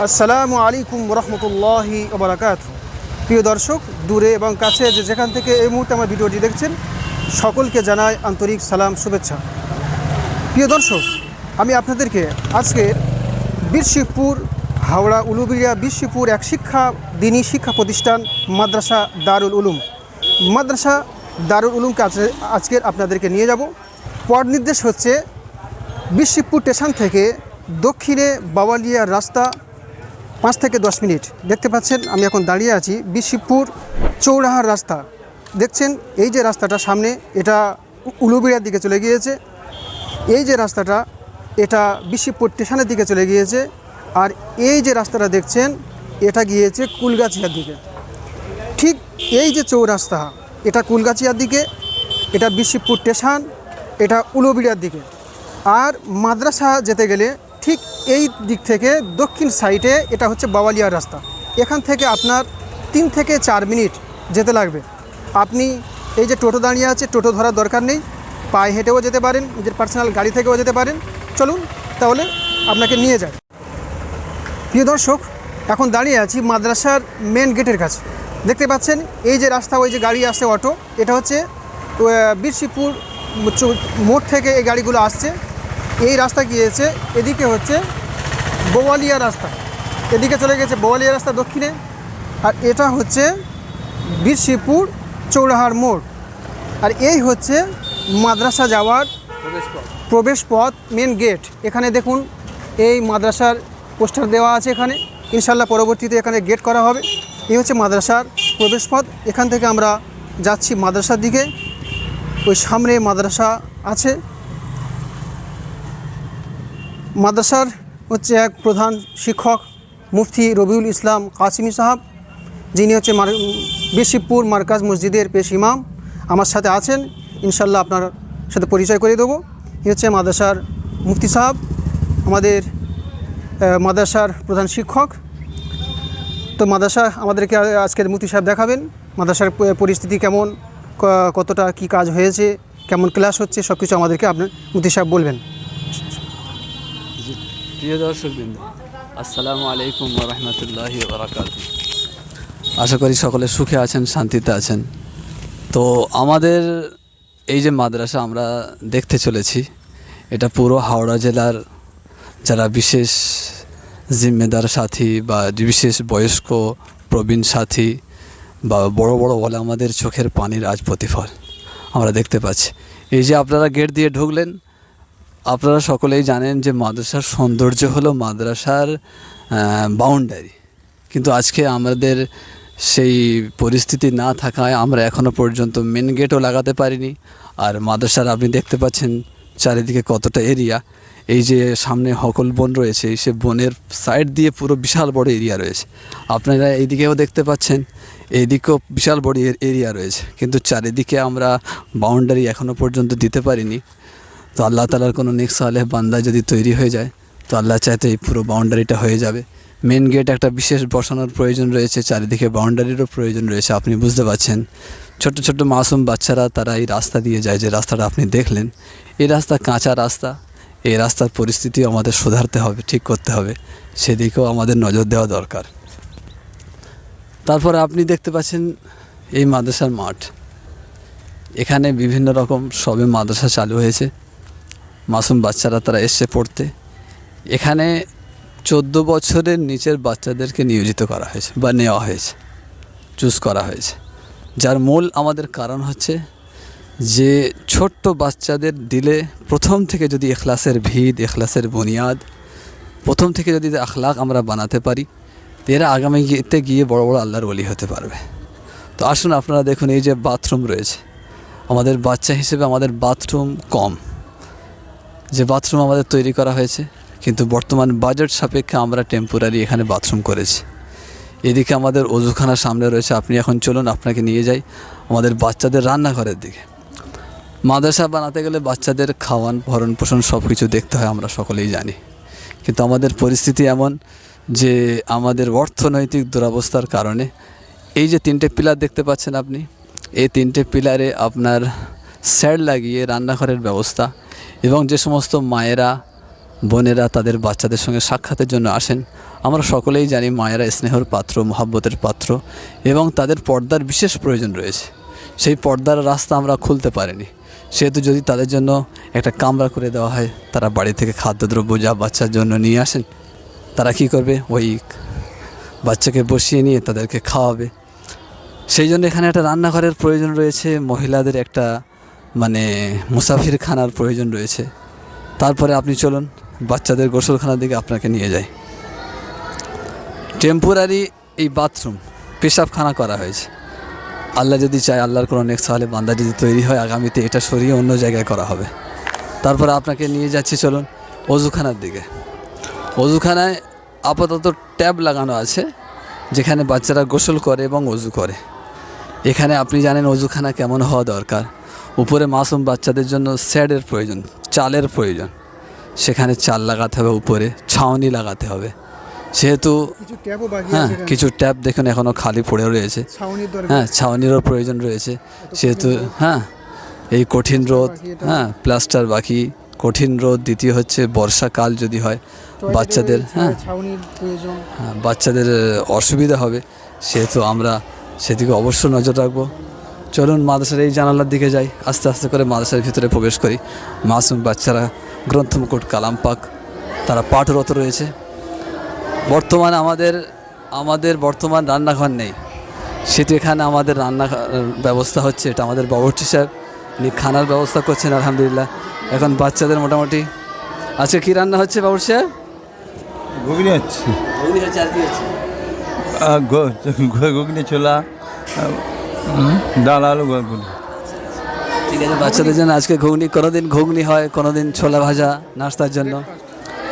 আসসালামু আলাইকুম রহমতুল্লাহি ওবরাকাত প্রিয় দর্শক, দূরে এবং কাছে যে যেখান থেকে এই মুহূর্তে আমার ভিডিওটি দেখছেন, সকলকে জানাই আন্তরিক সালাম, শুভেচ্ছা। প্রিয় দর্শক, আমি আপনাদেরকে আজকে বীরশিবপুর, হাওড়া, উলুবিড়িয়া, বীরশিবপুর এক শিক্ষা, দিনী শিক্ষা প্রতিষ্ঠান, মাদ্রাসা দারুল উলুম। মাদ্রাসা দারুল উলুমকে আজকে- আপনাদেরকে নিয়ে যাব। পর নির্দেশ হচ্ছে বীরশিবপুর স্টেশন থেকে দক্ষিণে বাওয়ালিয়ার রাস্তা পাঁচ থেকে দশ মিনিট। দেখতে পাচ্ছেন, আমি এখন দাঁড়িয়ে আছি বিশিবপুর চৌরাহার রাস্তা। দেখছেন, এই যে রাস্তাটা সামনে, এটা উলুবিড়ার দিকে চলে গিয়েছে। এই যে রাস্তাটা, এটা বিশিবপুর স্টেশনের দিকে চলে গিয়েছে। আর এই যে রাস্তাটা দেখছেন, এটা গিয়েছে কুলগাছিয়ার দিকে। ঠিক এই যে চৌরাস্তা, এটা কুলগাছিয়ার দিকে, এটা বিশিবপুর স্টেশন, এটা উলুবিড়িয়ার দিকে। আর মাদ্রাসা যেতে গেলে ঠিক এই দিক থেকে দক্ষিণ সাইডে এটা হচ্ছে বাওয়ালিয়ার রাস্তা। এখান থেকে আপনার তিন থেকে চার মিনিট যেতে লাগবে। আপনি এই যে টোটো দাঁড়িয়ে আছে টোটো ধরার দরকার নেই। পায়ে হেঁটেও যেতে পারেন নিজের পার্সোনাল গাড়ি থেকেও যেতে পারেন। চলুন তাহলে আপনাকে নিয়ে যায় প্রিয় দর্শক এখন দাঁড়িয়ে আছি মাদ্রাসার মেন গেটের কাছে। দেখতে পাচ্ছেন এই যে রাস্তা ওই যে গাড়ি আসছে অটো এটা হচ্ছে আহ, বীরশিবপুর মোড় থেকে এই গাড়িগুলো আসছে। এই রাস্তা গিয়েছে, এদিকে হচ্ছে বোয়ালিয়া রাস্তা। এদিকে চলে গেছে বোয়ালিয়া রাস্তা দক্ষিণে। আর এটা হচ্ছে বীরশিবপুর চৌরাহার মোড়। আর এই হচ্ছে মাদ্রাসা যাওয়ার প্রবেশ পথ মেন গেট এখানে দেখুন, এই মাদ্রাসার পোস্টার দেওয়া আছে এখানে। ইনশাল্লাহ পরবর্তীতে এখানে গেট করা হবে। এই হচ্ছে মাদ্রাসার প্রবেশ পথ। এখান থেকে আমরা যাচ্ছি মাদ্রাসার দিকে। ওই সামনে মাদ্রাসা আছে। মাদ্রাসার হচ্ছে এক প্রধান শিক্ষক মুফতি রবিউল ইসলাম কাসিমি সাহাব, যিনি হচ্ছে বিশিবপুর মার্কাজ মসজিদের পেশ ইমাম। আমার সাথে আছেন ইনশাল্লাহ আপনার সাথে পরিচয় করে দেবো। এই হচ্ছে মাদ্রাসার মুফতি সাহাব, আমাদের মাদ্রাসার প্রধান শিক্ষক। তো মাদ্রাসা আমাদেরকে আজকের মুফতি সাহেব দেখাবেন, মাদ্রাসার পরিস্থিতি কেমন কতটা কি কাজ হয়েছে, কেমন ক্লাস হচ্ছে সব কিছু আমাদেরকে আপনার মুফতি সাহেব বলবেন। প্রিয় দর্শকবৃন্দ, আসসালামু আলাইকুম রহমতুল্লাহ বারাকাত আশা করি সকলে সুখে আছেন, শান্তিতে আছেন। তো আমাদের এই যে মাদ্রাসা আমরা দেখতে চলেছি, এটা পুরো হাওড়া জেলার যারা বিশেষ জিম্মেদার সাথী বা বিশেষ বয়স্ক প্রবীণ সাথী বা বড় বড় বলে আমাদের চোখের পানির আজ প্রতিফল আমরা দেখতে পাচ্ছি। এই যে আপনারা গেট দিয়ে ঢুকলেন আপনারা সকলেই জানেন যে মাদ্রাসার সৌন্দর্য হলো মাদ্রাসার বাউন্ডারি কিন্তু আজকে আমাদের সেই পরিস্থিতি না থাকায় আমরা এখনও পর্যন্ত মেন গেটও লাগাতে পারিনি। আর মাদ্রাসার আপনি দেখতে পাচ্ছেন চারিদিকে কতটা এরিয়া এই যে সামনে হকল বন রয়েছে, সে বনের সাইড দিয়ে পুরো বিশাল বড় এরিয়া রয়েছে। আপনারা এইদিকেও দেখতে পাচ্ছেন, এইদিকেও বিশাল বড় এরিয়া রয়েছে। কিন্তু চারিদিকে আমরা বাউন্ডারি এখনও পর্যন্ত দিতে পারিনি। তো আল্লাহ তালার কোনো নেক্সট সালে বান্দা যদি তৈরি হয়ে যায়, তো আল্লাহ চাইতে এই পুরো বাউন্ডারিটা হয়ে যাবে। মেন গেট একটা বিশেষ বসানোর প্রয়োজন রয়েছে, চারিদিকে বাউন্ডারিরও প্রয়োজন রয়েছে, আপনি বুঝতে পারছেন। ছোট ছোট মাসুম বাচ্চারা তারা এই রাস্তা দিয়ে যায়, যে রাস্তাটা আপনি দেখলেন। এই রাস্তা কাঁচা রাস্তা, এই রাস্তার পরিস্থিতি আমাদের সুধারতে হবে, ঠিক করতে হবে। সেদিকেও আমাদের নজর দেওয়া দরকার। তারপরে আপনি দেখতে পাচ্ছেন এই মাদ্রাসার মাঠ। এখানে বিভিন্ন রকম সবে মাদ্রাসা চালু হয়েছে। মাসুম বাচ্চারা তারা এসছে পড়তে। এখানে চোদ্দ বছরের নিচের বাচ্চাদেরকে নিয়োজিত করা হয়েছে বা নেওয়া হয়েছে, চুজ করা হয়েছে। যার মূল আমাদের কারণ হচ্ছে যে ছোট্ট বাচ্চাদের দিলে প্রথম থেকে যদি এখলাসের ভিত, এখলাসের বুনিয়াদ, প্রথম থেকে যদি আখলাক আমরা বানাতে পারি, এরা আগামী গিয়েতে গিয়ে বড় বড় আল্লাহর ওলি হতে পারবে। তো আসুন আপনারা দেখুন, এই যে বাথরুম রয়েছে। আমাদের বাচ্চা হিসেবে আমাদের বাথরুম কম। যে বাথরুম আমাদের তৈরি করা হয়েছে, কিন্তু বর্তমান বাজেট সাপেক্ষে আমরা টেম্পোরারি এখানে বাথরুম করেছি। এদিকে আমাদের অজুখানা সামনে রয়েছে, আপনি এখন চলুন, আপনাকে নিয়ে যাই আমাদের বাচ্চাদের রান্নাঘরের দিকে। মাদ্রাসা বানাতে গেলে বাচ্চাদের খাওয়ান, ভরণ পোষণ সব কিছু দেখতে হয়, আমরা সকলেই জানি। কিন্তু আমাদের পরিস্থিতি এমন যে আমাদের অর্থনৈতিক দুরবস্থার কারণে এই যে তিনটে পিলার দেখতে পাচ্ছেন আপনি, এই তিনটে পিলারে আপনার স্যাড লাগিয়ে রান্নাঘরের ব্যবস্থা এবং যে সমস্ত মায়েরা, বোনেরা তাদের বাচ্চাদের সঙ্গে সাক্ষাতের জন্য আসেন, আমরা সকলেই জানি মায়েরা স্নেহর পাত্র, মহাব্বতের পাত্র এবং তাদের পর্দার বিশেষ প্রয়োজন রয়েছে। সেই পর্দার রাস্তা আমরা খুলতে পারিনি। সেহেতু যদি তাদের জন্য একটা কামরা করে দেওয়া হয়, তারা বাড়ি থেকে খাদ্যদ্রব্য, যা বাচ্চার জন্য নিয়ে আসেন, তারা কি করবে? ওই বাচ্চাকে বসিয়ে নিয়ে তাদেরকে খাওয়াবে। সেই জন্য এখানে একটা রান্নাঘরের প্রয়োজন রয়েছে। মহিলাদের একটা মানে মুসাফির খানার প্রয়োজন রয়েছে। তারপরে আপনি চলুন, বাচ্চাদের গোসলখানার দিকে আপনাকে নিয়ে যাই। টেম্পোরারি এই বাথরুম পেশাবখানা করা হয়েছে। আল্লাহ যদি চায়, আল্লাহর কোনো নেক্সট সালে বান্দা যদি তৈরি হয়, আগামীতে এটা সরিয়ে অন্য জায়গায় করা হবে। তারপরে আপনাকে নিয়ে যাচ্ছি, চলুন, অজুখানার দিকে। অজুখানায় আপাতত ট্যাব লাগানো আছে, যেখানে বাচ্চারা গোসল করে এবং অজু করে। এখানে আপনি জানেন অজুখানা কেমন হওয়া দরকার। উপরে মাসুম বাচ্চাদের জন্য স্যাডের প্রয়োজন চালের প্রয়োজন। সেখানে চাল লাগাতে হবে উপরে ছাউনি লাগাতে হবে। সেহেতু হ্যাঁ কিছু ট্যাপ দেখুন এখনও খালি পড়ে রয়েছে। হ্যাঁ ছাউনিরও প্রয়োজন রয়েছে। সেহেতু হ্যাঁ এই কঠিন রোদ হ্যাঁ প্লাস্টার বাকি। কঠিন রোদ দ্বিতীয় হচ্ছে বর্ষাকাল যদি হয় বাচ্চাদের হ্যাঁ। হ্যাঁ, বাচ্চাদের অসুবিধা হবে। সেহেতু আমরা সেদিকে অবশ্য নজর রাখব। চলুন মাদ্রাসার এই জানালার দিকে যাই। আস্তে আস্তে করে মাদ্রাসার ভিতরে প্রবেশ করি। মাসুম বাচ্চারা গ্রন্থমুকুট কালাম পাক তারা পাঠরত রয়েছে। বর্তমানে আমাদের আমাদের বর্তমান রান্নাঘর নেই। সেটি এখানে আমাদের রান্না ব্যবস্থা হচ্ছে এটা আমাদের বাবুর্চি সাহেব উনি খানার ব্যবস্থা করছেন আলহামদুলিল্লাহ। এখন বাচ্চাদের মোটামুটি আজকে কী রান্না হচ্ছে বাবুর্চি সাহেব ঘুগনি হচ্ছে। উনি হচ্ছে আর কি হচ্ছে? ঘুগনি ছোলা ঠিক আছে, বাচ্চাদের জন্য আজকে ঘুগনি, কোনোদিন ঘুগনি হয়, কোনোদিন ছোলা ভাজা নাস্তার জন্য।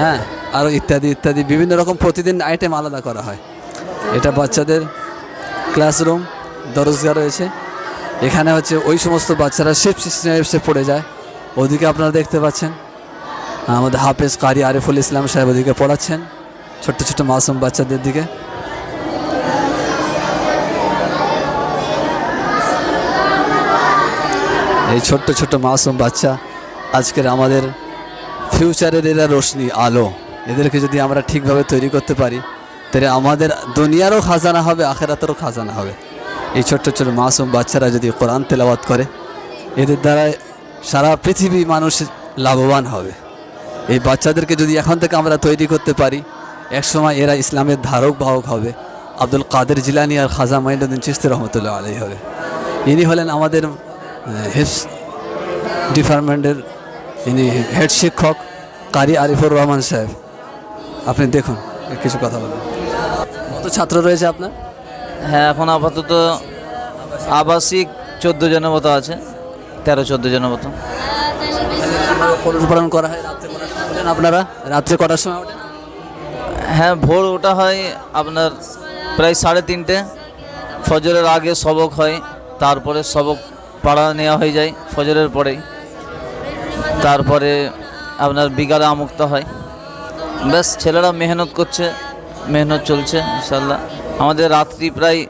হ্যাঁ আরও ইত্যাদি ইত্যাদি, বিভিন্ন রকম প্রতিদিন আইটেম আলাদা করা হয়। এটা বাচ্চাদের ক্লাসরুম দরজগা রয়েছে। এখানে হচ্ছে ওই সমস্ত বাচ্চারা শিফট সিস্টেমে পড়ে যায়। ওদিকে আপনারা দেখতে পাচ্ছেন, আমাদের হাফেজ কারি আরিফুল ইসলাম সাহেব ওদিকে পড়াচ্ছেন, ছোট্ট ছোট্ট মাসুম বাচ্চাদের দিকে। এই ছোট্ট ছোট্ট মাসুম বাচ্চা আজকের আমাদের ফিউচারের এরা রোশনি, আলো। এদেরকে যদি আমরা ঠিকভাবে তৈরি করতে পারি, তাহলে আমাদের দুনিয়ারও খাজানা হবে, আখেরাতেরও খাজানা হবে। এই ছোট্ট ছোট্ট মাসুম বাচ্চারা যদি কোরআন তেলাওয়াত করে, এদের দ্বারা সারা পৃথিবী মানুষ লাভবান হবে। এই বাচ্চাদেরকে যদি এখন থেকে আমরা তৈরি করতে পারি, একসময় এরা ইসলামের ধারক, বাহক হবে। আব্দুল কাদের জিলানি আর খাজা মাইনুদ্দিন চিস্তি রহমতুল্লাহ আলাই হবে। ইনি হলেন আমাদের হেফস ডিপার্টমেন্টের ইনি হেড শিক্ষক কারি আরিফুর রহমান সাহেব আপনি দেখুন কিছু কথা বলুন। কত ছাত্র রয়েছে আপনার? হ্যাঁ এখন আপাতত আবাসিক চোদ্দ জনের মতো আছে তেরো চোদ্দ জনের মতো। ফলন করা হয় রাত্রে ওঠেন আপনারা? রাত্রে কটার সময় ওঠেন? হ্যাঁ ভোর ওটা হয় আপনার প্রায় সাড়ে তিনটে। ফজরের আগে সবক হয় তারপরে সবক পাড়া নেওয়া হয়ে যায় ফজরের পরেই তারপরে আপনার বিকালে আমুক্ত হয়। ব্যাস, ছেলেরা মেহনত করছে, মেহনত চলছে ইনশাল্লাহ আমাদের রাত্রি প্রায়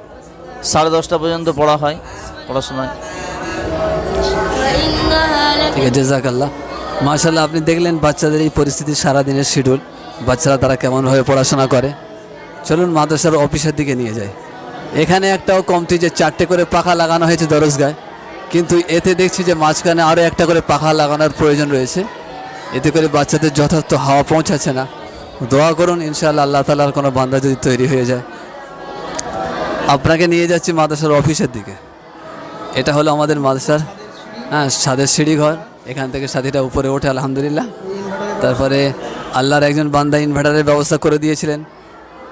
সাড়ে দশটা পর্যন্ত পড়া হয় পড়াশোনায়। ঠিক আছে, জাকাল্লাহ। মাশাল্লাহ আপনি দেখলেন বাচ্চাদের এই পরিস্থিতি সারাদিনের শিডিউল। বাচ্চারা তারা কেমনভাবে পড়াশোনা করে। চলুন মাদ্রাসার অফিসের দিকে নিয়ে যায় এখানে একটাও কমতি যে চারটে করে পাখা লাগানো হয়েছে দরজগায়। কিন্তু এতে দেখছি যে মাঝখানে আরও একটা করে পাখা লাগানোর প্রয়োজন রয়েছে। এতে করে বাচ্চাদের যথার্থ হাওয়া পৌঁছাচ্ছে না। দোয়া করুন, ইনশাআল্লাহ আল্লাহ তালার কোনো বান্দা যদি তৈরি হয়ে যায়। আপনাকে নিয়ে যাচ্ছি মাদ্রাসার অফিসের দিকে। এটা হলো আমাদের মাদ্রাসার হ্যাঁ সাদের সিঁড়ি ঘর এখান থেকে সাথীটা উপরে ওঠে, আলহামদুলিল্লাহ। তারপরে আল্লাহর একজন বান্দা ইনভার্টারের ব্যবস্থা করে দিয়েছিলেন।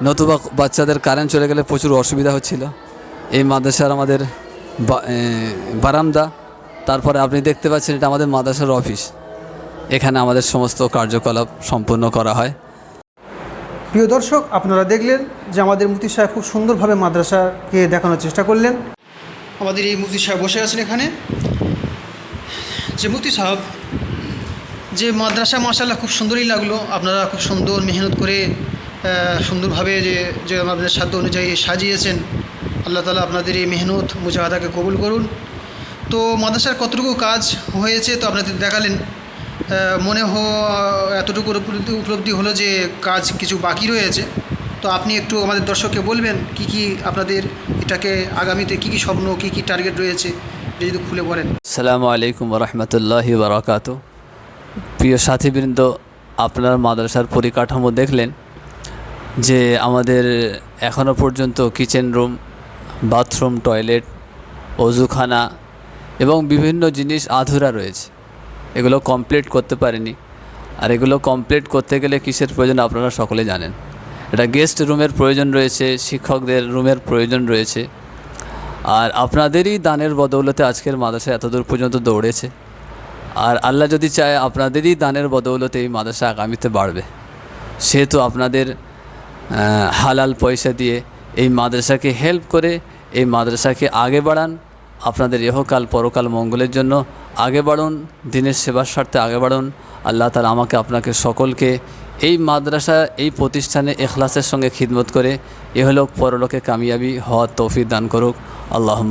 নতুবা বাচ্চাদের কারেন্ট চলে গেলে প্রচুর অসুবিধা হচ্ছিল। এই মাদ্রাসার আমাদের বারান্দা, তারপরে আপনি দেখতে পাচ্ছেন এটা আমাদের মাদ্রাসার অফিস এখানে আমাদের সমস্ত কার্যকলাপ সম্পূর্ণ করা হয়। প্রিয় দর্শক, আপনারা দেখলেন যে আমাদের মুফতি সাহেব খুব সুন্দরভাবে মাদ্রাসাকে দেখানোর চেষ্টা করলেন। আমাদের এই মুফতি সাহেব বসে আছেন এখানে। যে মুফতি সাহেব, যে মাদ্রাসা মাসাল্লাহ খুব সুন্দরই লাগল। আপনারা খুব সুন্দর মেহনত করে সুন্দরভাবে যে যে আমাদের সাধ্য অনুযায়ী সাজিয়েছেন। আল্লাহ তালা আপনাদের এই মেহনত, মুজাহাদাকে কবুল করুন। তো মাদ্রাসার কতটুকু কাজ হয়েছে তো আপনাদের দেখালেন। মনে হ, এতটুকু উপলব্ধি হলো যে কাজ কিছু বাকি রয়েছে। তো আপনি একটু আমাদের দর্শককে বলবেন, কি কি আপনাদের এটাকে আগামীতে কি কি স্বপ্ন, কি কি টার্গেট রয়েছে, যদি খুলে বলেন। সালামু আলাইকুম রহমতুল্লাহ বারাকাত প্রিয় সাথীবৃন্দ, আপনার মাদ্রাসার পরিকাঠামো দেখলেন যে আমাদের এখনও পর্যন্ত কিচেন রুম বাথরুম, টয়লেট, অজুখানা এবং বিভিন্ন জিনিস আধুরা রয়েছে। এগুলো কমপ্লিট করতে পারেনি। আর এগুলো কমপ্লিট করতে গেলে কিসের প্রয়োজন আপনারা সকলে জানেন। এটা গেস্ট রুমের প্রয়োজন রয়েছে, শিক্ষকদের রুমের প্রয়োজন রয়েছে। আর আপনাদেরই দানের বদৌলতে আজকের মাদ্রাসা এতদূর পর্যন্ত দৌড়েছে। আর আল্লাহ যদি চায়, আপনাদেরই দানের বদৌলতে এই মাদ্রাসা আগামীতে বাড়বে। সেহেতু আপনাদের হালাল পয়সা দিয়ে এই মাদ্রাসাকে হেল্প করে, এই মাদ্রাসাকে আগে বাড়ান। আপনাদের ইহকাল, পরকাল মঙ্গলের জন্য আগে বাড়ুন, দিনের সেবার স্বার্থে আগে বাড়ুন। আল্লাহ তালা আমাকে, আপনাকে সকলকে এই মাদ্রাসা, এই প্রতিষ্ঠানে এখলাসের সঙ্গে খিদমত করে এ হলো পরলোকে কামিয়াবি হওয়ার তৌফিক দান করুক। আল্লাহ আমি